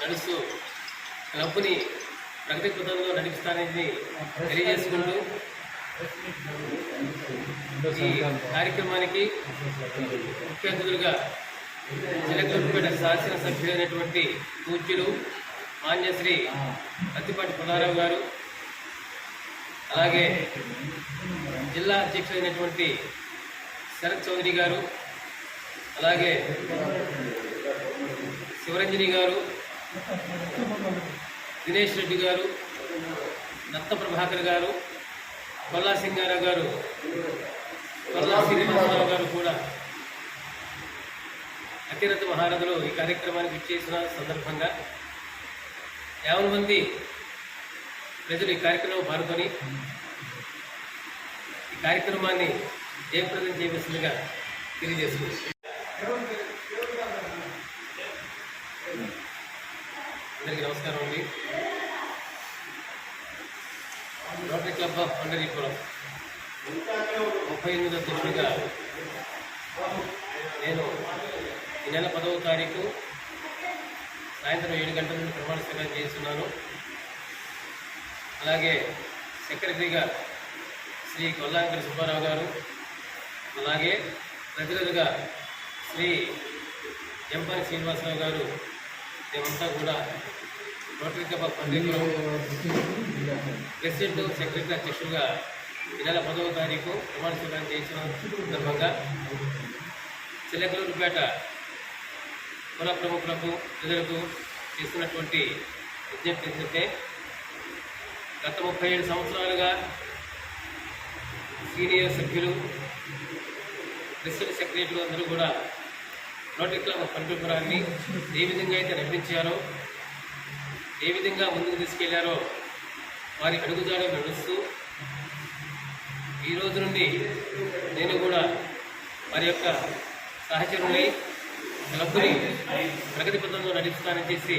నడుస్తూ క్లబ్ని ప్రగతి పథంలో నడిపిస్తానని తెలియజేసుకుంటూ ఈ కార్యక్రమానికి ముఖ్య అతిథులుగా జలకూరుపేట శాసనసభ్యులైనటువంటి పూజ్యులు మాన్యశ్రీ అత్తిపాటి పుల్లారావు గారు అలాగే జిల్లా అధ్యక్షులైనటువంటి శరత్ చౌదరి గారు అలాగే శివరంజని గారు దినేష్ రెడ్డి గారు దత్త ప్రభాకర్ గారు కొల్లా సింగారావు గారు కొల్లా శ్రీనివాసరావు గారు కూడా అతిరథ మహారథులు ఈ కార్యక్రమానికి ఇచ్చేసిన సందర్భంగా యాభై మంది ప్రజలు ఈ కార్యక్రమంలో పాల్గొని ఈ కార్యక్రమాన్ని జయప్రదం చేయవలసిందిగా తెలియజేసుకోవచ్చు అందరికీ నమస్కారం అండి. రోటరీ క్లబ్ ఆఫ్ పండరీపురం ముప్పై ఎనిమిదో తొమ్మిదిగా నేను ఈ నెల పదవ తారీఖు సాయంత్రం ఏడు గంటల నుండి ప్రమాణ స్వీకారం చేస్తున్నాను. అలాగే సెక్రటరీగా శ్రీ కొల్లాంకర సుబ్బారావు గారు అలాగే ప్రతినిధిగా శ్రీ జంపాని శ్రీనివాసరావు గారు మేమంతా కూడా Rotary Club of president secretary అధ్యక్షులుగా ఈ నెల పదవ తారీఖు ప్రమాణ స్వీకారం చేసిన సందర్భంగా చిలకలూరుపేట కుల ప్రముఖులకు ప్రజలకు చేస్తున్నటువంటి విజ్ఞప్తి ఏంటంటే గత ముప్పై ఏడు సంవత్సరాలుగా సీనియర్ సభ్యులు ప్రెసిడెంట్ సెక్రటరీలు అందరూ కూడా రోటరీ క్లబ్ పండుపురాన్ని ఏ విధంగా అయితే నడిపించారో ఏ విధంగా ముందుకు తీసుకెళ్ళారో వారి అడుగుజాడ నడుస్తూ ఈ రోజు నుండి నేను కూడా వారి యొక్క సహచరుని క్లబ్ని ప్రగతి పథంలో నడుపుతానని చేసి